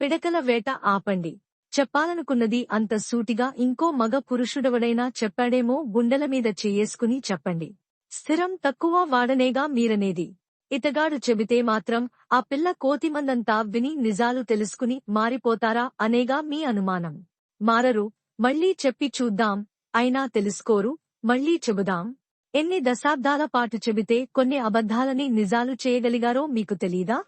పిడకల వేట ఆపండి. చెప్పాలనుకున్నది అంత సూటిగా ఇంకో మగ పురుషుడెవడైనా చెప్పాడేమో గుండెల మీద చెయ్యేసుకుని చెప్పండి. స్థిరం తక్కువ వాడనేగా మీరనేది. ఇతగాడు చెబితే మాత్రం ఆ పిల్ల కోతిమందంతా విని నిజాలు తెలుసుకుని మారిపోతారా? అనేగా మీ అనుమానం. మారరు. మళ్ళీ చెప్పి చూద్దాం. అయినా తెలుసుకోరు. మళ్ళీ చెబుదాం. ఎన్ని దశాబ్దాల పాటు చెబితే కొన్ని అబద్ధాలని నిజాలు చేయగలిగారో మీకు తెలీదా?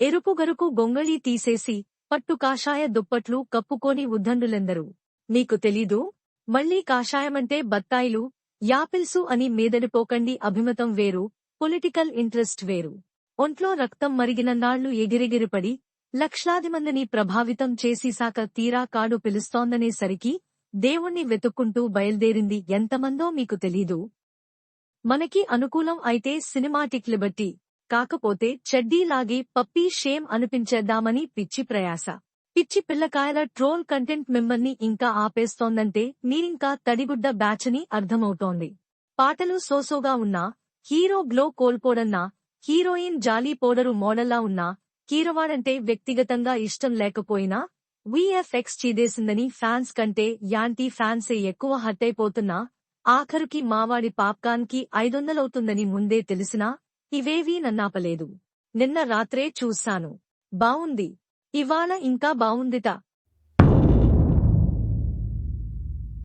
ఎరుపుగరుకు గొంగళీ తీసేసి పట్టు కాషాయ దుప్పట్లు కప్పుకోని ఉద్దండులెందరు మీకు తెలీదు? మళ్ళీ కాషాయమంటే బత్తాయిలు యాపిల్సు అని మీదడిపోకండి అభిమతం వేరు పొలిటికల్ ఇంట్రెస్ట్ వేరు. ఒంట్లో రక్తం మరిగిన నాళ్ళు ఎగిరెగిరిపడి లక్షలాది మందిని ప్రభావితం చేసిసాక తీరా కాడు పిలుస్తోందనేసరికి దేవుణ్ణి వెతుక్కుంటూ బయల్దేరింది ఎంతమందో మీకు తెలీదు? మనకి అనుకూలం అయితే సినిమాటిక్ లిబర్టీ కాకపోతే చెడ్డీలాగి పప్పీ షేమ్ అనిపించేద్దామని పిచ్చి ప్రయాస. పిచ్చి పిల్లకాయల ట్రోల్ కంటెంట్ మిమ్మల్ని ఇంకా ఆపేస్తోందంటే మీరింకా తడిగుడ్డ బ్యాచని అర్థమవుతోంది. పాటలు సోసోగా ఉన్నా హీరో గ్లో కోల్పోడన్నా హీరోయిన్ జాలీ పోడరు మోడల్లా ఉన్నా కీరవాడంటే వ్యక్తిగతంగా ఇష్టం లేకపోయినా వీఎఫ్ఎక్స్ చీదేసిందని ఫ్యాన్స్ కంటే యాంటీ ఫ్యాన్సే ఎక్కువ హట్టయిపోతున్నా ఆఖరుకి మావాడి పాప్కాన్కి ఐదొందలవుతుందని ముందే తెలిసినా ఇవేవీ నన్నాపలేదు. నిన్న రాత్రే చూశాను. బావుంది. ఇవాళ ఇంకా బావుందిట.